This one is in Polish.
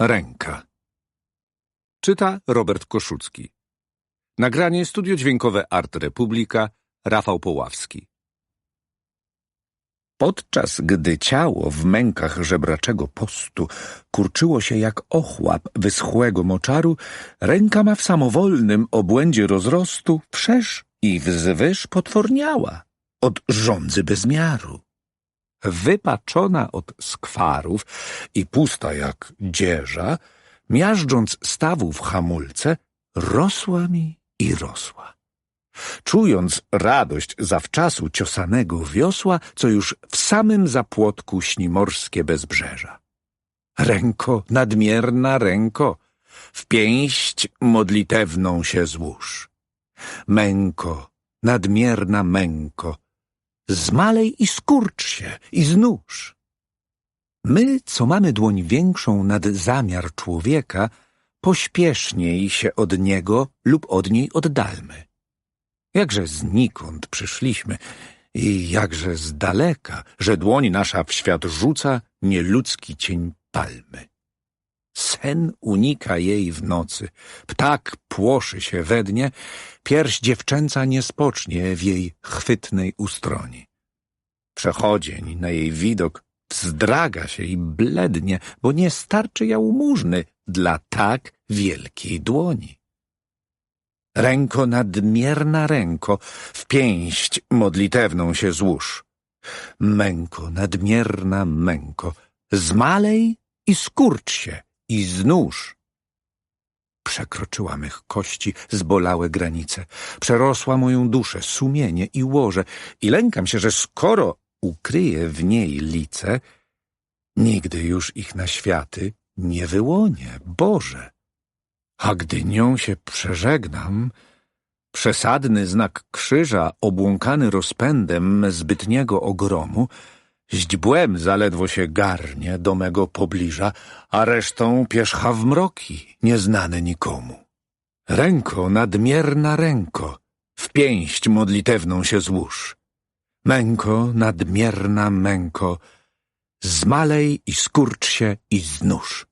Ręka. Czyta Robert Koszucki. Nagranie studio dźwiękowe Art Republika Rafał Poławski. Podczas gdy ciało w mękach żebraczego postu kurczyło się jak ochłap wyschłego moczaru, ręka ma w samowolnym obłędzie rozrostu wszerz i wzwyż potworniała od rządzy bezmiaru. Wypaczona od skwarów i pusta jak dzieża, miażdżąc stawów hamulce, rosła mi i rosła czując radość zawczasu ciosanego wiosła, co już w samym zapłotku śni morskie bezbrzeża. Ręko, nadmierna ręko, w pięść modlitewną się złóż. Męko, nadmierna męko, zmalej i skurcz się i znóż. My, co mamy dłoń większą nad zamiar człowieka, pośpieszniej się od niego lub od niej oddalmy. Jakże znikąd przyszliśmy i jakże z daleka, że dłoń nasza w świat rzuca nieludzki cień palmy. Sen unika jej w nocy, ptak płoszy się we dnie, pierś dziewczęca nie spocznie w jej chwytnej ustroni. Przechodzień na jej widok wzdraga się i blednie, bo nie starczy jałmużny dla tak wielkiej dłoni. Ręko nadmierna ręko, w pięść modlitewną się złóż. Męko, nadmierna męko, zmalej i skurcz się i znóż. Przekroczyła mych kości zbolałe granice, przerosła moją duszę, sumienie i łoże i lękam się, że skoro ukryję w niej lice, nigdy już ich na światy nie wyłonie, Boże. A gdy nią się przeżegnam, przesadny znak krzyża, obłąkany rozpędem zbytniego ogromu, źdźbłem zaledwo się garnie do mego pobliża, a resztą pierzcha w mroki, nieznane nikomu. Ręko, nadmierna ręko, w pięść modlitewną się złóż. Męko, nadmierna męko, zmalej i skurcz się i znóż.